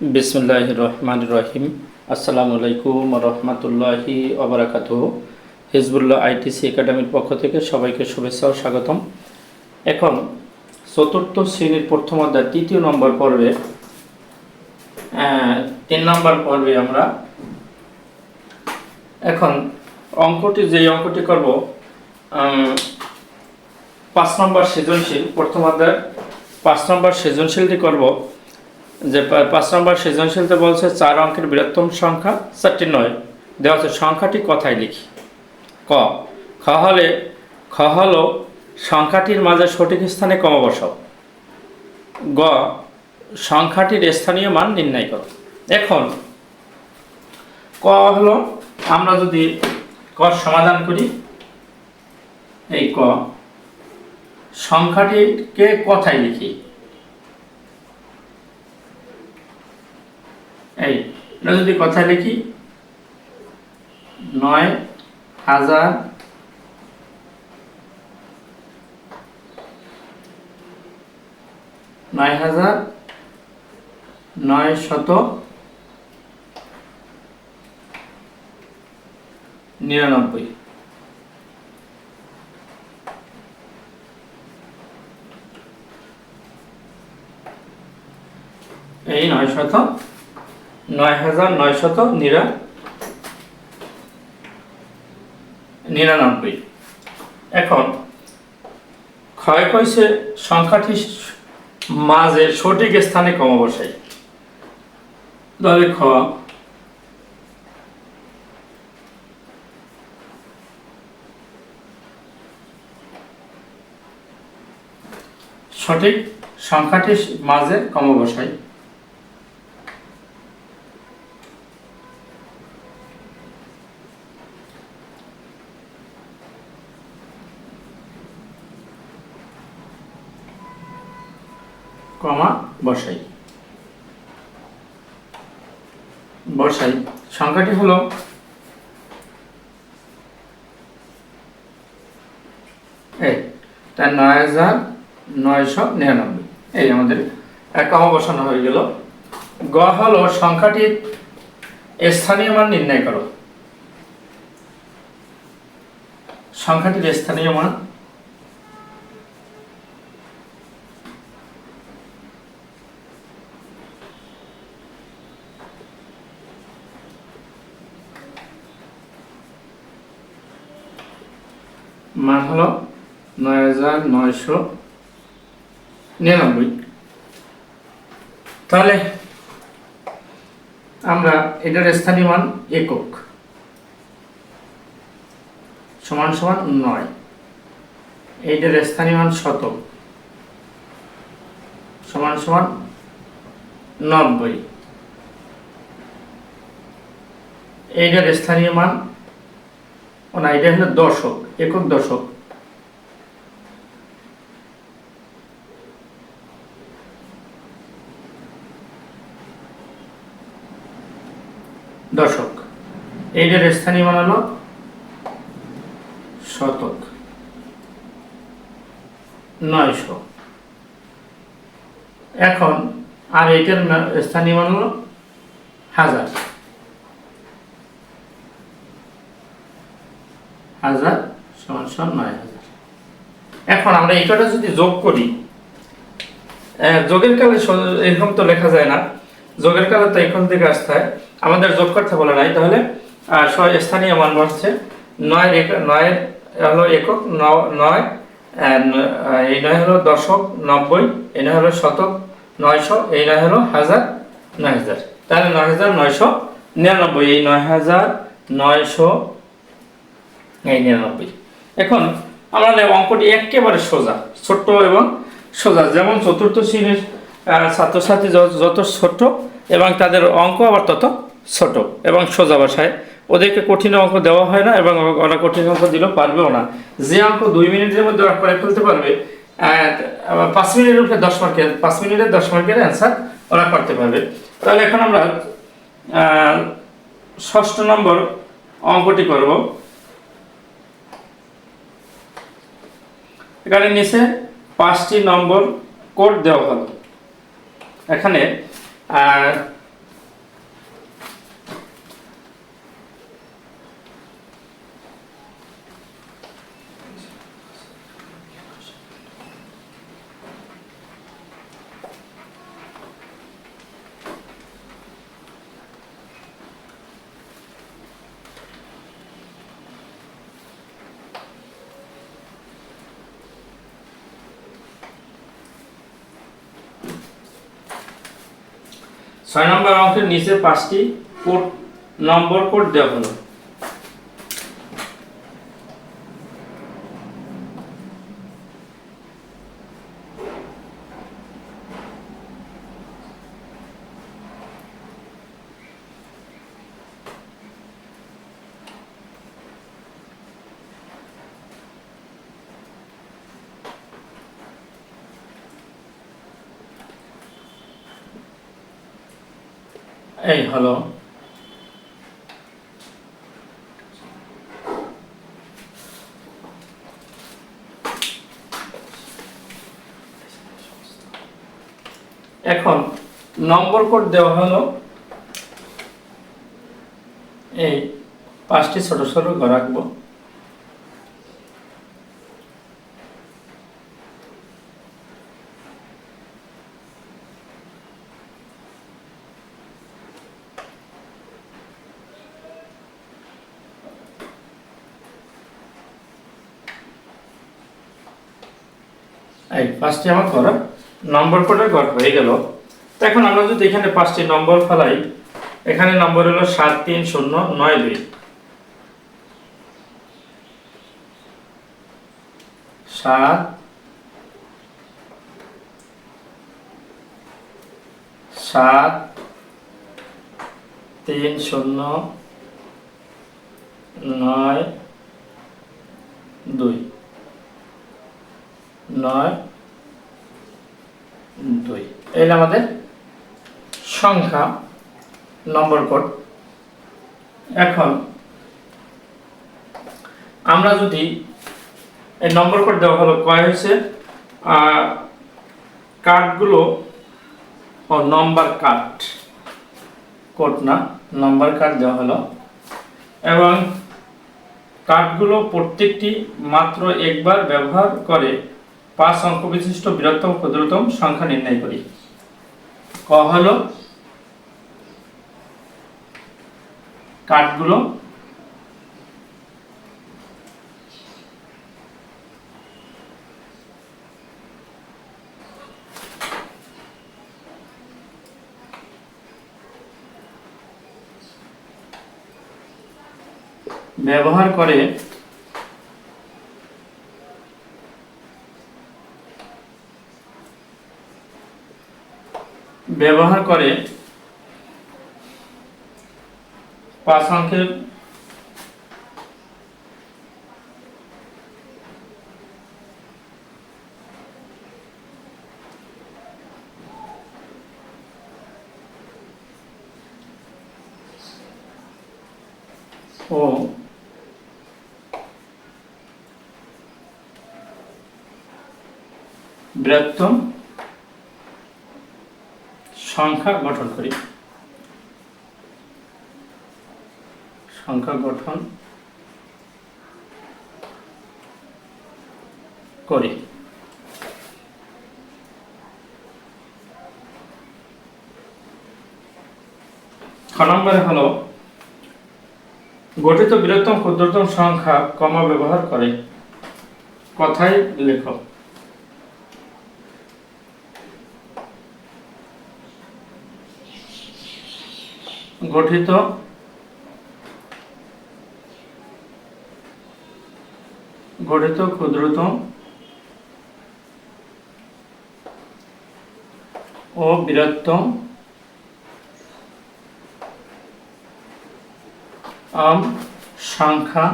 বিসমুল্লাহ রহমান রহিম আসসালামু আলাইকুম রহমতুল্লাহি ওবরাকাত হিজবুল্লাহ আইটিসি একাডেমির পক্ষ থেকে সবাইকে শুভেচ্ছা ও স্বাগতম। এখন চতুর্থ শ্রেণির প্রথম অধ্যায়, তৃতীয় নম্বর পর্বে তিন নম্বর পর্বে আমরা এখন অঙ্কটি যে অঙ্কটি করব পাঁচ নম্বর সৃজনশীল, প্রথম অধ্যায়, পাঁচ নম্বর সৃজনশীলটি করব। যে পাঁচ নম্বর সৃজনশীলতে বলছে চার অঙ্কের বৃহত্তম সংখ্যা চারটি নয়। দেওয়া আছে, সংখ্যাটি কথায় লিখি। ক, খ হলে, খ হল সংখ্যাটির মাঝে সঠিক স্থানে কম বসাও গ, সংখ্যাটির স্থানীয় মান নির্ণয় করো। এখন, ক হলো, আমরা যদি ক সমাধান করি, এই ক, সংখ্যাটিকে কথায় লিখি। এই যদি কথা লিখি নয় হাজার নয় হাজার নয় শত নিরানব্বই। এই নয় শত নয় হাজার নয়শত নিরা নিরানব্বই। এখন, ক্ষয় কইছে সংখ্যাটি মাঝে সঠিক স্থানে কম বসাই তাহলে খ। সঠিক সংখ্যাটি মাঝে কম কমা বসাই। বসাই। সংখ্যাটি হলো এই, তার নয় হাজার নয়শো নিরানব্বই। এই আমাদের এক বসানো হয়ে গেল। গ হলো সংখ্যাটির স্থানীয় মান নির্ণয় করো। সংখ্যাটির স্থানীয় মান মান হলো নয় নিরানব্বই। তাহলে আমরা এটার স্থানীয় মান একক। সমান সমান নয়। এইটার স্থানীয় মান শতক। সমান সমান নব্বই। এইটার স্থানীয় মান না, এটা হলো দশক, একক দশক। দশক। এইটার স্থানীয় মান হলো শতক। নয়শো। এখন, আর এইটার মা- স্থানীয় মান হলো হাজার। হাজার সমান সমান নয় হাজার। এখন আমরা এই যদি যোগ করি যোগের কালে এরকম তো লেখা যায় না। যোগের কালে তো এখন থেকে আসতে হয়। আমাদের যোগ করতে বলে নাই, তাহলে স্থানীয় মান বসছে নয় নয়ের হলো একক নয় এই নয় হলো দশক, নব্বই, এই নয় হলো শতক, নয়শো, এই নয় হলো হাজার, নয় হাজার। তাহলে নয় হাজার নয়শো নিরানব্বই, এই নয় হাজার নয়শো, এই নিরানব্বই। এখন নেব অঙ্কটি একেবারে সোজা, ছোট্ট এবং সোজা। যেমন চতুর্থ শ্রেণির ছাত্রছাত্রী যত ছোট এবং তাদের অঙ্ক আবার তত ছোট এবং সোজা ভাষায় ওদেরকে কঠিন অঙ্ক দেওয়া হয় না এবং ওরা কঠিন অঙ্ক দিলেও পারবেও না। যে অঙ্ক দুই মিনিটের মধ্যে ওরা করে ফেলতে পারবে পাঁচ মিনিটের উপরে দশ মার্কের পাঁচ মিনিটের দশ মার্কের অ্যান্সার ওরা করতে পারবে। তাহলে এখন আমরা ষষ্ঠ নম্বর অঙ্কটি করব। এখানে নিচে পাঁচটি নম্বর কোড দেওয়া হলো। এখানে ছয় নম্বর অঙ্কের নিচে পাঁচটি কোড নম্বর কোড দেওয়া হলো। এই হলো এখন নম্বর কোড দেওয়া হলো এই পাঁচটি ছোট ছোট ঘর রাখব এই পাঁচটি আমার ঘর নম্বর কোডের ঘর হয়ে গেল। তো এখন আমরা যদি এখানে পাঁচটি নম্বর ফেলাই, এখানে নম্বর হলো সাত তিন শূন্য নয় দুই। সাত সাত তিন শূন্য নয় দুই। নয়, দুই। এই হলো আমাদের সংখ্যা, নম্বর কোড। এখন আমরা যদি এই নম্বর কোড দেওয়া হলো কয় হয়েছে কার্ডগুলো ও নম্বর কার্ড, কোড না, নম্বর কার্ড দেওয়া হলো। এবং কার্ডগুলো প্রত্যেকটি মাত্র একবার ব্যবহার করে পাঁচ অঙ্ক বিশিষ্ট বৃহত্তম ক্ষুদ্রতম সংখ্যা নির্ণয় করি। ক হলো কার্ডগুলো ব্যবহার করে ব্যবহার করে পাঁচ অঙ্কের ও বৃহত্তম সংখ্যা গঠন করি। সংখ্যা গঠন করি। খ নম্বরে হলো, গঠিত বৃহত্তম ক্ষুদ্রতম সংখ্যা কমা ব্যবহার করে। কথায় লেখো। গঠিত। গঠিত ক্ষুদ্রতম ও বৃহত্তম। আম সংখ্যা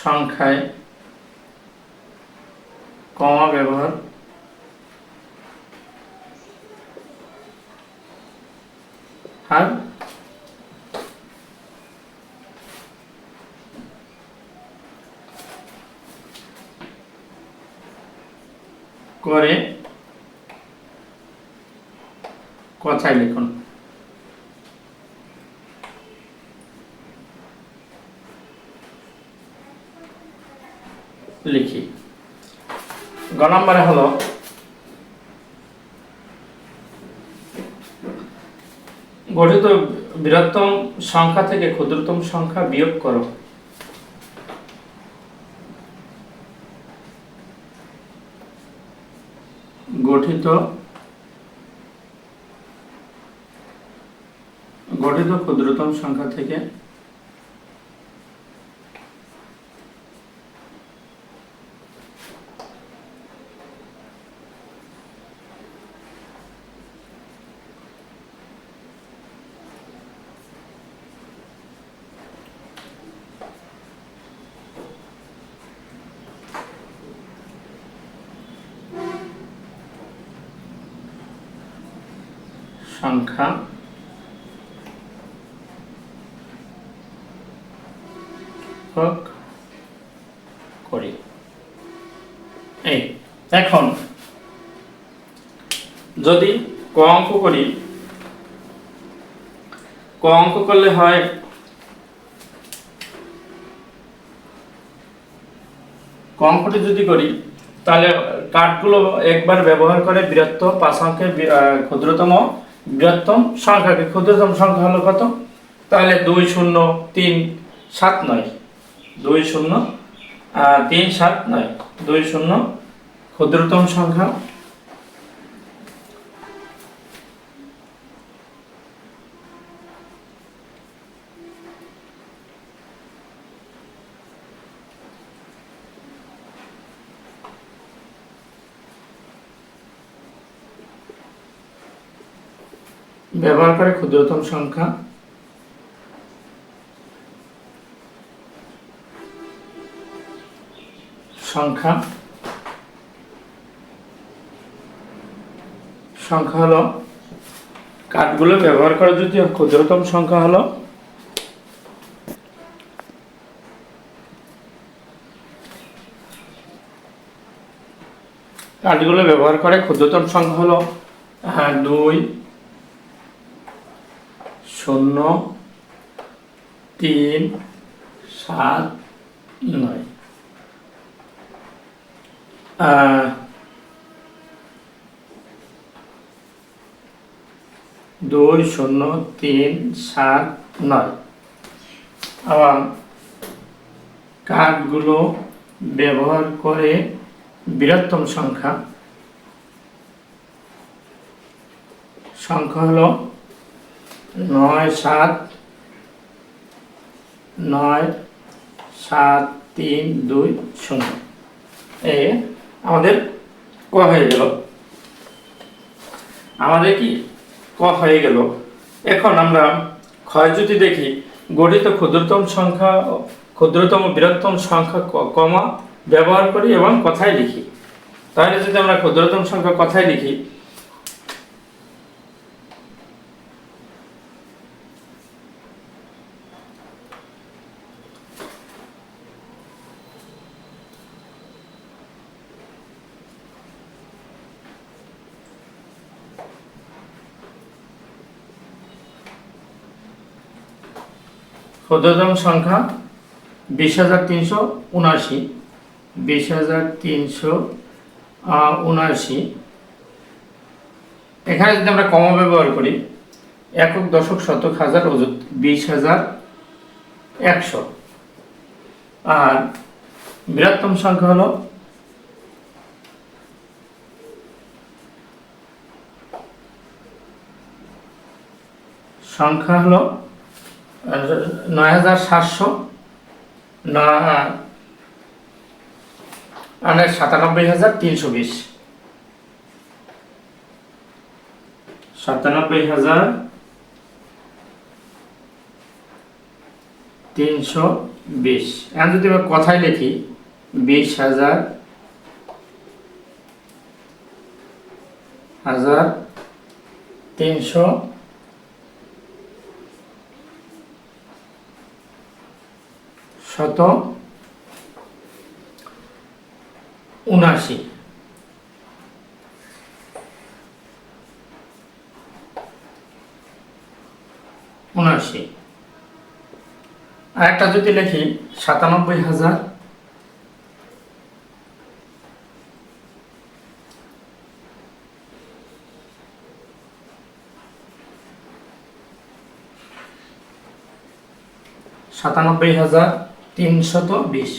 সংখ্যায় কমা ব্যবহার আর করে কথায় লিখুন। লিখি। গ নম্বরে হলো গঠিত বৃহত্তম সংখ্যা থেকে ক্ষুদ্রতম সংখ্যা বিয়োগ করো। গঠিত গঠিত ক্ষুদ্রতম সংখ্যা থেকে সংখ্যা ভাগ করি। এই, এখন যদি ক অঙ্ক করি, ক অঙ্ক করলে হয় ক অঙ্কটি যদি করি, তাহলে কাঠগুলো একবার ব্যবহার করে বৃহত্তম পাঁচ অঙ্কের ক্ষুদ্রতম বৃহত্তম সংখ্যাকে ক্ষুদ্রতম সংখ্যা হলো কত? তাহলে দুই শূন্য তিন সাত নয়। দুই শূন্য তিন সাত নয়। দুই শূন্য ক্ষুদ্রতম সংখ্যা। ব্যবহার করে ক্ষুদ্রতম সংখ্যা। সংখ্যা। সংখ্যা হলো কাঠগুলো ব্যবহার করে যদি ক্ষুদ্রতম সংখ্যা হলো কাঠগুলো ব্যবহার করে ক্ষুদ্রতম সংখ্যা হলো দুই। শূন্য, তিন, সাত, নয়। দুই, শূন্য, তিন, সাত, নয়। আবার কার্ডগুলো ব্যবহার করে বৃহত্তম সংখ্যা। সংখ্যা হলো নয় সাত নয় সাত তিন দুই শূন্য। এই আমাদের ক হয়ে গেল। আমাদের কি ক হয়ে গেল? এখন আমরা ক্ষয় যদি দেখি, গঠিত ক্ষুদ্রতম সংখ্যা ক্ষুদ্রতম বৃহত্তম সংখ্যা কমা, ব্যবহার করি এবং কথায় লিখি। তাহলে যদি আমরা ক্ষুদ্রতম সংখ্যা কথায় লিখি ক্ষুদ্রতম সংখ্যা বিশ হাজার তিনশো উনআশি। বিশ হাজার তিনশো আহ, উনআশি। এখানে যদি আমরা কমা ব্যবহার করি একক দশক শতক হাজার অযুত বিশ হাজার একশো। আর বৃহত্তম সংখ্যা হলো সংখ্যা হলো নয় হাজার সাতশো মানে সাতানব্বই হাজার তিনশো বিশ। সাতানব্বই হাজার তিনশো বিশ। এখন যদি আমরা কথায় লিখি, বিশ হাজার হাজার তিনশো শত উনাশি উনাশি আর একটা যদি লিখি সাতানব্বই হাজার। সাতানব্বই হাজার তিনশত বিশ।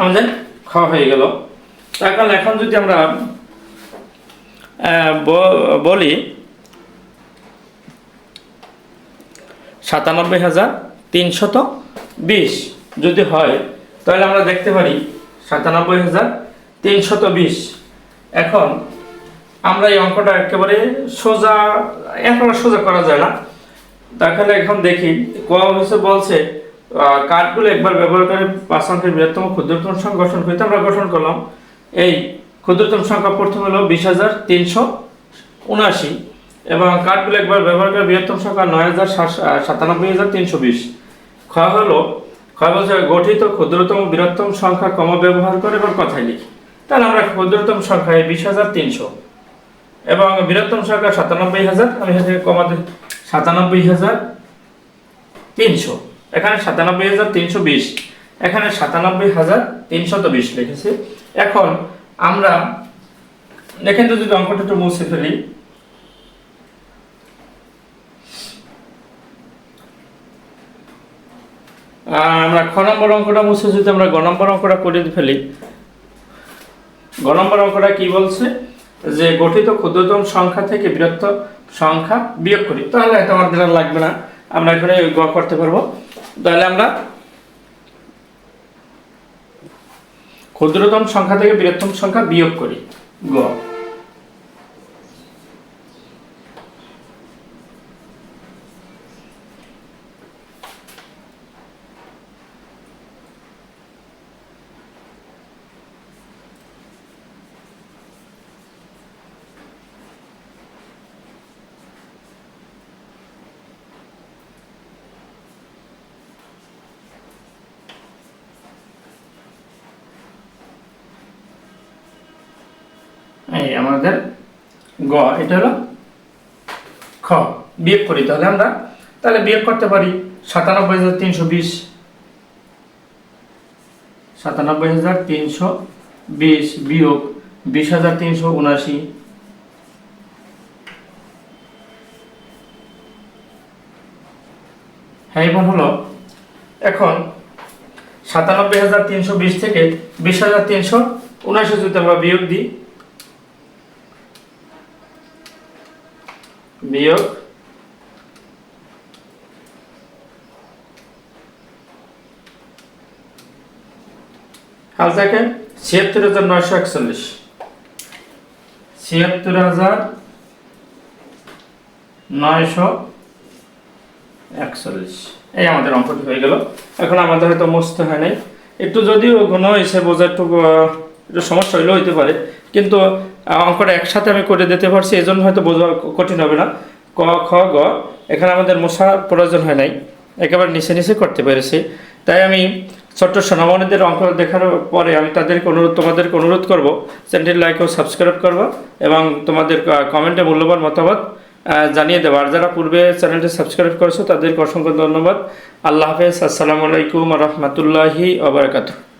আমাদের খাওয়া হয়ে গেল। তাহলে এখন যদি আমরা বলি, সাতানব্বই হাজার তিনশত বিশ যদি হয়, তাহলে আমরা দেখতে পারি সাতানব্বই হাজার তিনশত বিশ। এখন আমরা এই অঙ্কটা একেবারে সোজা একেবারে সোজা করা যায় না। তাহলে এখন দেখি কোয়া বলছে কার্ডগুলো একবার ব্যবহার করে পাঁচ অঙ্কের বৃহত্তম ক্ষুদ্রতম সংখ্যা গঠন করতে আমরা গঠন করলাম। এই ক্ষুদ্রতম সংখ্যা প্রথম হলো বিশ হাজার তিনশো উনআশি এবং কার্ডগুলো একবার ব্যবহার করে বৃহত্তম সংখ্যা নয় হাজার সাতানব্বই হাজার তিনশো বিশ। ক্ষয় হলো ক্ষয় বলছে, গঠিত ক্ষুদ্রতম বৃহত্তম সংখ্যা কম ব্যবহার করে এবার কথায় লিখি। তাহলে আমরা ক্ষুদ্রতম সংখ্যায় বিশ হাজার তিনশো এবং বৃহত্তম সরকার সাতানব্বই হাজার, আমি এখানে কমাতে সাতানব্বই হাজার তিনশো। এখানে সাতানব্বই হাজার তিনশো বিশ, এখানে সাতানব্বই হাজার তিনশত বিশ লিখেছি। এখন আমরা, দেখেন যদি অঙ্কটা একটু মুছে ফেলি। আমরা খ নম্বর অঙ্কটা মুছে যদি আমরা গ নম্বর অঙ্কটা করে ফেলি। গ নম্বর অঙ্কটা কি বলছে? যে গঠিত ক্ষুদ্রতম সংখ্যা থেকে বৃহত্তর সংখ্যা বিয়োগ করি। তাহলে এটা আমাদের লাগবে না। আমরা এখানে গ করতে পারব। তাহলে আমরা ক্ষুদ্রতম সংখ্যা থেকে বৃহত্তম সংখ্যা বিয়োগ করি গ এই আমাদের গ, এটা হলো খ, বিয়োগ করি। তাহলে আমরা, তাহলে বিয়োগ করতে পারি সাতানব্বই হাজার তিনশো বিশ। সাতানব্বই হাজার তিনশো বিশ বিয়োগ বিশ হাজার তিনশো উনাশি হ্যাঁ এবার হলো, এখন সাতানব্বই হাজার তিনশো বিশ থেকে বিশ হাজার তিনশো উনাশি যদি আমরা বিয়োগ দিই বিয়োগ কাল থেকে ছিয়াত্তর হাজার নয়শো একচল্লিশ। ছিয়াত্তর হাজার নয়শো একচল্লিশ। এই আমাদের অঙ্কটি হয়ে গেল। এখন আমাদের হয়তো মুছতে হয় নাই। একটু যদিও ঘন এসে বোঝা একটু একটু সমস্যা হইলেও হইতে পারে। কিন্তু অঙ্কটা একসাথে আমি করে দিতে পারছি এই জন্য হয়তো বোঝা কঠিন হবে না। ক, খ, গ, এখানে আমাদের মশার প্রয়োজন হয় নাই। একেবারে নিচে নিচে করতে পেরেছি। তাই আমি ছোট্ট সোনামণিদের অঙ্ক দেখার পরে আমি তাদেরকে অনুরোধ, তোমাদেরকে অনুরোধ করব চ্যানেলটি লাইক ও সাবস্ক্রাইব করব এবং তোমাদের কমেন্টে মূল্যবান মতামত জানিয়ে দেবো। আর যারা পূর্বে চ্যানেলটি সাবস্ক্রাইব করেছ, তাদেরকে অসংখ্য ধন্যবাদ। আল্লাহ হাফেজ। আসসালামু আলাইকুম রহমতুল্লাহি ওবরাকাতুহ